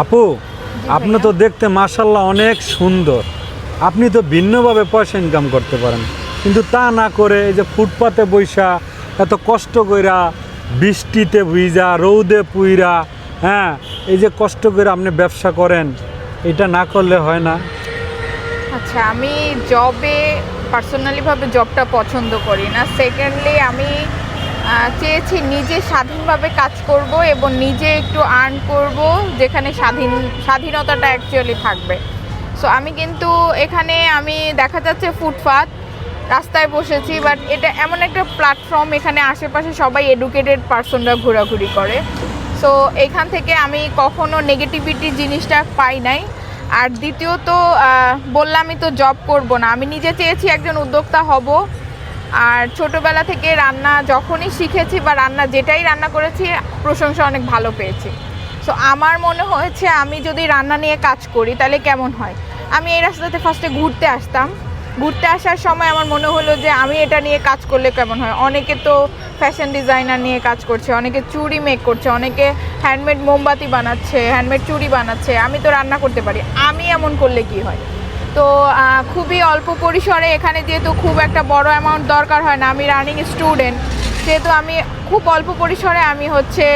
আপু আপনি তো দেখতে মাসাল্লাহ অনেক সুন্দর। আপনি তো ভিন্নভাবে পয়সা ইনকাম করতে পারেন। কিন্তু তা না করে এই যে ফুটপাতে বৈশা এত কষ্ট কইরা বৃষ্টিতে ভিজা রৌদে পুইরা হ্যাঁ এই যে কষ্ট করে আপনি ব্যবসা করেন এটা না করলে হয় না। আচ্ছা আমি জবে পার্সোনালিভাবে জবটা পছন্দ করি না। সেকেন্ডলি আমি চেয়েছি নিজে স্বাধীনভাবে কাজ করব এবং নিজে একটু আর্ন করব যেখানে স্বাধীন, স্বাধীনতাটা অ্যাকচুয়ালি থাকবে। সো আমি কিন্তু এখানে আমি দেখা যাচ্ছে ফুটপাত, রাস্তায় বসেছি বাট এটা এমন একটা প্ল্যাটফর্ম এখানে আশেপাশে সবাই এডুকেটেড পার্সনরা ঘোরাঘুরি করে। সো এখান থেকে আমি কখনো নেগেটিভিটি জিনিসটা পাই নাই। আর দ্বিতীয়ত বললামই তো জব করব না। আমি নিজে চেয়েছি একজন উদ্যোক্তা হব আর ছোটবেলা থেকে রান্না যখনই শিখেছি বা রান্না যেটাই রান্না করেছি, প্রশংসা অনেক ভালো পেয়েছি। সো আমার মনে হয়েছে আমি যদি রান্না নিয়ে কাজ করি, তাহলে কেমন হয়? আমি এই রাস্তাতে ফার্স্টে ঘুরতে আসতাম। ঘুরতে আসার সময় আমার মনে হলো যে আমি এটা নিয়ে কাজ করলে কেমন হয়? অনেকে তো ফ্যাশন ডিজাইনার নিয়ে কাজ করছে, অনেকে চুড়ি মেক করছে, অনেকে হ্যান্ডমেড মোমবাতি বানাচ্ছে হ্যান্ডমেড চুড়ি বানাচ্ছে। আমি তো রান্না করতে পারি। আমি এমন করলে কি হয়? তো খুবই অল্প পরিসরে এখানে যেহেতু খুব একটা বড় অ্যামাউন্ট দরকার হয় না আমি রানিং স্টুডেন্ট সেহেতু আমি খুব অল্প পরিসরে আমি হচ্ছে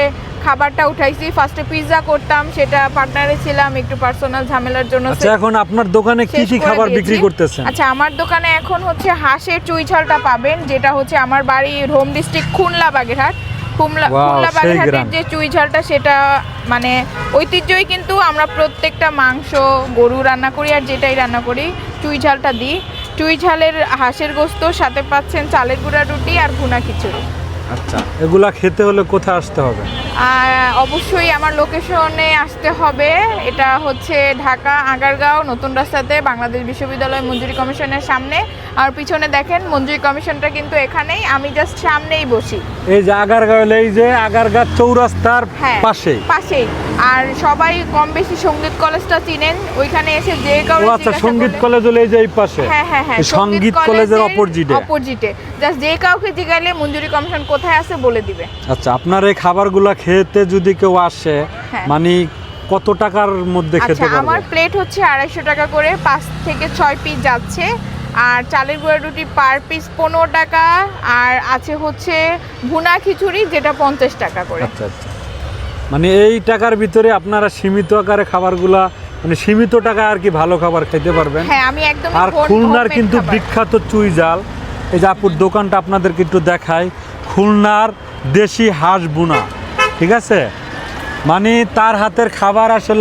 খাবারটা উঠাইছি। ফার্স্টে পিৎজা করতাম সেটা পার্টনারে ছিলাম একটু পার্সোনাল ঝামেলার জন্য আচ্ছা এখন আপনার দোকানে কি কি খাবার বিক্রি করতেছেন? আচ্ছা আমার দোকানে এখন হচ্ছে হাঁসের চুই ঝালটা পাবেন যেটা হচ্ছে আমার বাড়ি home district Khulna Bagerhat. Wow, Khulna বাগেরহাটের যে চুই ঝালটা সেটা মানে ঐতিহ্যই কিন্তু আমরা প্রত্যেকটা মাংস গরু রান্না করি আর যেটাই রান্না করি চুই ঝালটা দিই। চুই ঝালের হাঁসের গোস্ত সাথে পাচ্ছেন চালের গুঁড়া রুটি আর ভুনা খিচুড়ি। আচ্ছা এগুলা খেতে হলে কোথায় আসতে হবে? আর অবশ্যই আমার লোকেশনে আসতে হবে। এটা হচ্ছে ঢাকা আগারগাঁও নতুন রাস্তাতে বাংলাদেশ বিশ্ববিদ্যালয় মঞ্জুরি কমিশনের সামনে। আর পিছনে দেখেন মঞ্জুরি কমিশনটা কিন্তু এখানেই। আমি জাস্ট সামনেই বসি। এই যে আগারগাঁও এই যে আগারগাঁও চৌরাস্তার পাশে। পাশেই পাশেই। আর সবাই কম বেশি সংগীত কলেজটা চিনেন। ওইখানে এসে যে ও কারও আচ্ছা সংগীত কলেজ হলো এই যে এই পাশে। হ্যাঁ হ্যাঁ হ্যাঁ সংগীত কলেজের অপোজিটে অপোজিটে জাস্ট যে কাউকে জিগাইলে মঞ্জুরি কমিশন কোথায় আছে বলে দিবে। আচ্ছা আপনার এই খাবারগুলা খেতে যদি কেউ আসে হ্যাঁ। মানে কত টাকার মধ্যে খেতে আচ্ছা আমার প্লেট হচ্ছে আড়াইশো টাকা করে পাঁচ থেকে ছয় পিস যাচ্ছে। আর চালের গুঁড়া রুটি পার পিস পনেরো টাকা আর আছে হচ্ছে ভুনা খিচুড়ি যেটা পঞ্চাশ টাকা করে। আচ্ছা আচ্ছা। মানে এই টাকার ভিতরে আপনারা সীমিত আকারে খাবারগুলা মানে সীমিত টাকা আর কি ভালো খাবার খেতে পারবেন। হ্যাঁ আমি একদম আর খুলনার কিন্তু বিখ্যাত চুই জাল। এই যে আপুর দোকানটা আপনাদেরকে একটু দেখাই। খুলনার দেশি হাঁস বুনা ঠিক আছে? মানে তার হাতের খাবার আসলে